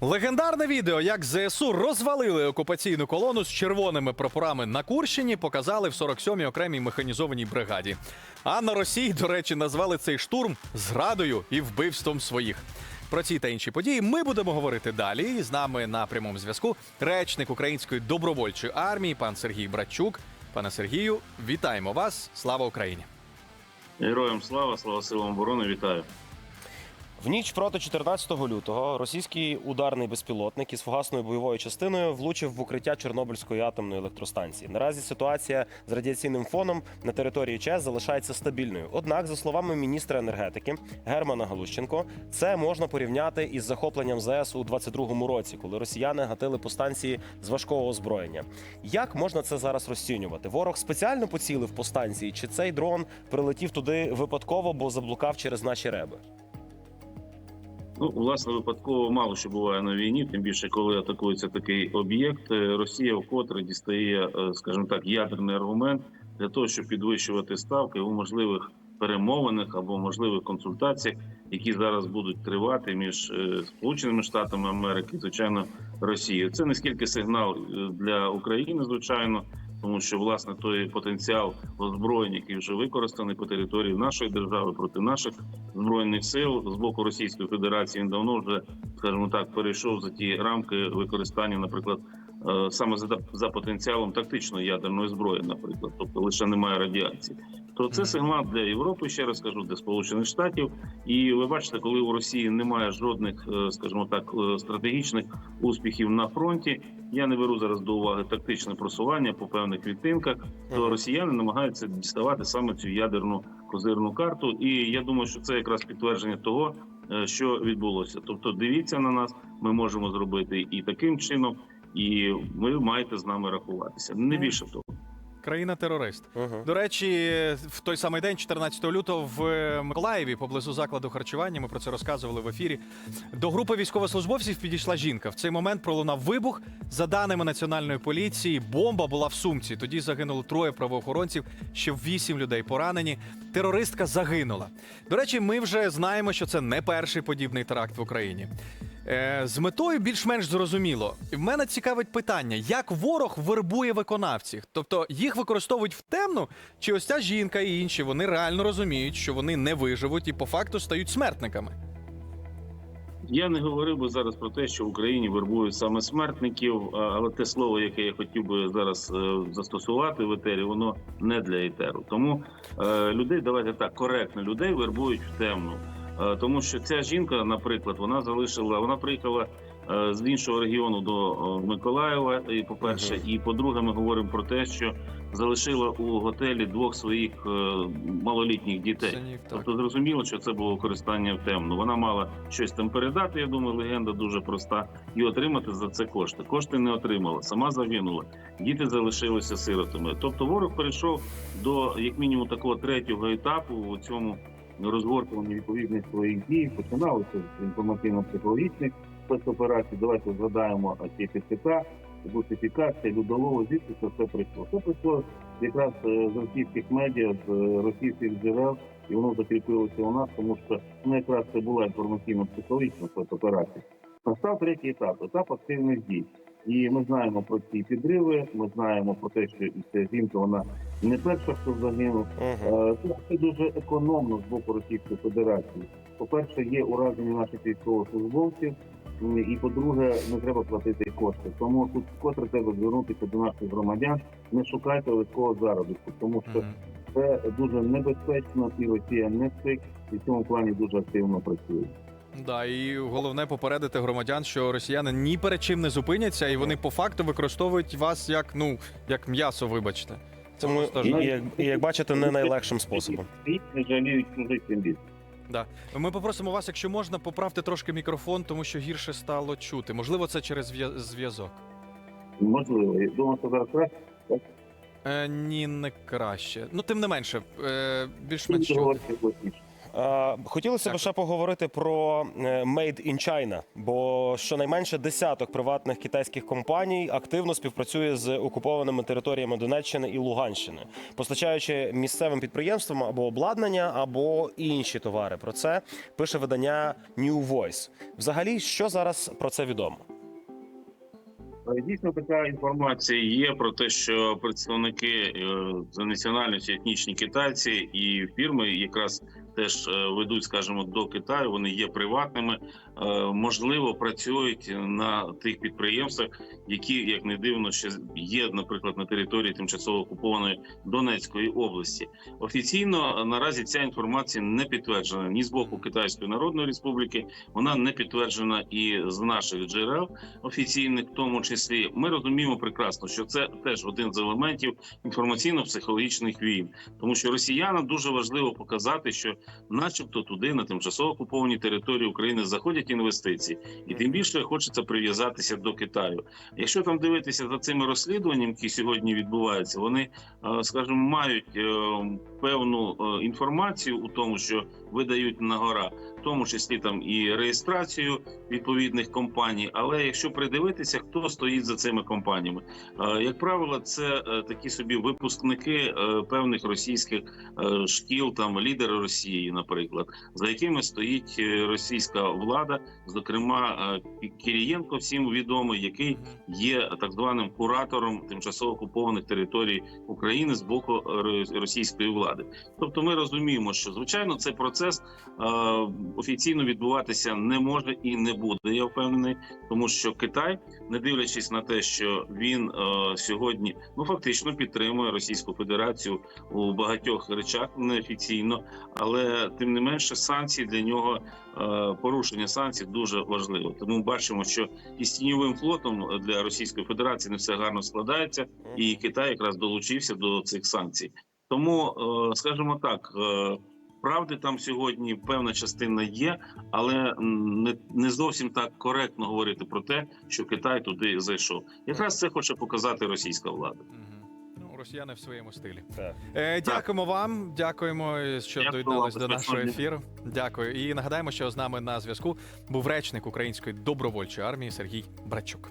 Легендарне відео, як ЗСУ розвалили окупаційну колону з червоними прапорами на Курщині, показали в 47-й окремій механізованій бригаді. А на Росії, до речі, назвали цей штурм зрадою і вбивством своїх. Про ці та інші події ми будемо говорити далі. З нами на прямому зв'язку речник Української добровольчої армії, пан Сергій Братчук. Пане Сергію, вітаємо вас! Слава Україні! Героям слава, слава силам оборони, вітаю. В ніч проти 14 лютого російський ударний безпілотник із фугасною бойовою частиною влучив в укриття Чорнобильської атомної електростанції. Наразі ситуація з радіаційним фоном на території ЧАЕС залишається стабільною. Однак, за словами міністра енергетики Германа Галущенко, це можна порівняти із захопленням ЗС у 22-му році, коли росіяни гатили по станції з важкого озброєння. Як можна це зараз розцінювати? Ворог спеціально поцілив по станції, чи цей дрон прилетів туди випадково, бо заблукав через наші реби? Ну, власне, випадково мало що буває на війні, тим більше, коли атакується такий об'єкт. Е, Росія вкотре дістає, е, скажімо так, ядерний аргумент для того, щоб підвищувати ставки у можливих перемовинах або можливих консультаціях, які зараз будуть тривати між е, Сполученими Штатами Америки, звичайно, Росією. Це не скільки сигнал для України, звичайно. Тому що власне той потенціал озброєнь, який вже використаний по території нашої держави проти наших збройних сил з боку Російської Федерації, він давно вже, скажімо так, перейшов за ті рамки використання, наприклад, саме за, за потенціалом тактичної ядерної зброї, наприклад, тобто лише немає радіації. То це сигнал для Європи, ще раз кажу, для Сполучених Штатів. І ви бачите, коли у Росії немає жодних, е, скажімо так, е, стратегічних успіхів на фронті. Я не беру зараз до уваги тактичне просування по певних відтинках. То росіяни намагаються діставати саме цю ядерну козирну карту. І я думаю, що це якраз підтвердження того, е, що відбулося. Тобто, дивіться на нас, ми можемо зробити і таким чином, і ви маєте з нами рахуватися. Не більше того. Країна-терорист. Угу. До речі, в той самий день, 14 лютого, в Миколаєві, поблизу закладу харчування, ми про це розказували в ефірі. До групи військовослужбовців підійшла жінка. В цей момент пролунав вибух. За даними національної поліції, бомба була в сумці. Тоді загинуло троє правоохоронців, ще вісім людей поранені. Терористка загинула. До речі, ми вже знаємо, що це не перший подібний теракт в Україні. Е, з метою більш-менш зрозуміло. В мене цікавить питання: як ворог вербує виконавців? Тобто їх використовують в темну, чи ось ця жінка і інші вони реально розуміють, що вони не виживуть і по факту стають смертниками? Я не говорив би зараз про те, що в Україні вербують саме смертників, але те слово, яке я хотів би зараз е, застосувати в етері, воно не для етеру. Тому е, людей, давайте так, коректно людей вербують в темну. Е, тому що ця жінка, наприклад, вона залишила, вона приїхала е, з іншого регіону до е, Миколаєва. І по-перше, Мгм. і по-друге, ми говоримо про те, що залишила у готелі двох своїх малолітніх дітей. Синів. Тобто зрозуміло, що це було використання в темну. Вона мала щось там передати. Я думаю, легенда дуже проста, і отримати за це кошти. Кошти не отримала, сама загинула. Діти залишилися сиротами. Тобто, ворог перейшов до як мінімум такого третього етапу у цьому розгортуванні відповідних своїх дій. Починалося з інформаційно-психологічних спецоперацій. Давайте згадаємо ці ТЦК, бусифікація, людолово, звідки це все прийшло. Це прийшло якраз е, з російських медіа, з е, російських джерел, і воно закріпилося у нас, тому що ну, якраз це була інформаційно-психологічна спецоперація. Настав третій етап, етап активних дій. І ми знаємо про ці підриви. Ми знаємо про те, що і ця жінка вона не перша, хто загинув. Угу. Е, Це це дуже економно з боку Російської Федерації. По-перше, є ураження наших військовослужбовців, і по-друге, не треба платити кошти. Тому тут вкотре треба звернутися до наших громадян. Не шукайте легкого заробітку, тому що це дуже небезпечно, і Росія не спить, і в цьому плані дуже активно працює. Да, і головне попередити громадян, що росіяни ні перед чим не зупиняться, і вони по факту використовують вас як ну як м'ясо, вибачте. Це просто і, і, як, і як бачите, не найлегшим способом. Не жаліють чужих. Да. Ми попросимо вас, якщо можна, поправте трошки мікрофон, тому що гірше стало чути. Можливо, це через зв'язок. Можливо, я думаю, що зараз краще. Е, ні, не краще. Ну, тим не менше, е, більш-менш чути. Е, Хотілося б ще поговорити про е, Made in China, бо щонайменше десяток приватних китайських компаній активно співпрацює з окупованими територіями Донеччини і Луганщини, постачаючи місцевим підприємствам або обладнання, або інші товари. Про це пише видання New Voice. Взагалі, що зараз про це відомо? Е, Дійсно, така інформація є про те, що представники за національністю етнічні китайці і фірми якраз теж е, ведуть, скажімо, до Китаю. Вони є приватними, е, можливо, працюють на тих підприємствах, які, як не дивно, ще є, наприклад, на території тимчасово окупованої Донецької області. Офіційно е, наразі ця інформація не підтверджена ні з боку Китайської Народної Республіки, вона не підтверджена і з наших джерел офіційних, в тому числі. Ми розуміємо прекрасно, що це теж один з елементів інформаційно-психологічних війн, тому що росіянам дуже важливо показати, що, начебто, туди на тимчасово окупованій території України заходять інвестиції, і тим більше хочеться прив'язатися до Китаю. Якщо там дивитися за цими розслідуваннями, які сьогодні відбуваються, вони, е, скажімо, мають е, певну е, інформацію у тому, що видають на гора, в тому числі там і реєстрацію відповідних компаній. Але якщо придивитися, хто стоїть за цими компаніями, як правило, це такі собі випускники певних російських шкіл, там лідери Росії, наприклад, за якими стоїть е, російська влада, зокрема е, Кірієнко, всім відомий, який є так званим куратором тимчасово окупованих територій України з боку е, російської влади. Тобто, ми розуміємо, що звичайно цей процес офіційно відбуватися не може і не буде. Я впевнений, тому що Китай, не дивлячись на те, що він сьогодні ну фактично підтримує Російську Федерацію у багатьох речах неофіційно, але тим не менше санкції для нього е, порушення санкцій дуже важливо. Тому бачимо, що із тіньовим флотом для Російської Федерації не все гарно складається, і Китай якраз долучився до цих санкцій. Тому, е, скажімо так. е, Правди там сьогодні певна частина є, але не зовсім так коректно говорити про те, що Китай туди зайшов. Якраз це хоче показати російська влада. Росіяни в своєму стилі. Так. Е, дякуємо вам. Дякуємо, що Дякую доєднались вам, до нашого безпечно. ефіру. Дякую. І нагадаємо, що з нами на зв'язку був речник української добровольчої армії Сергій Братчук.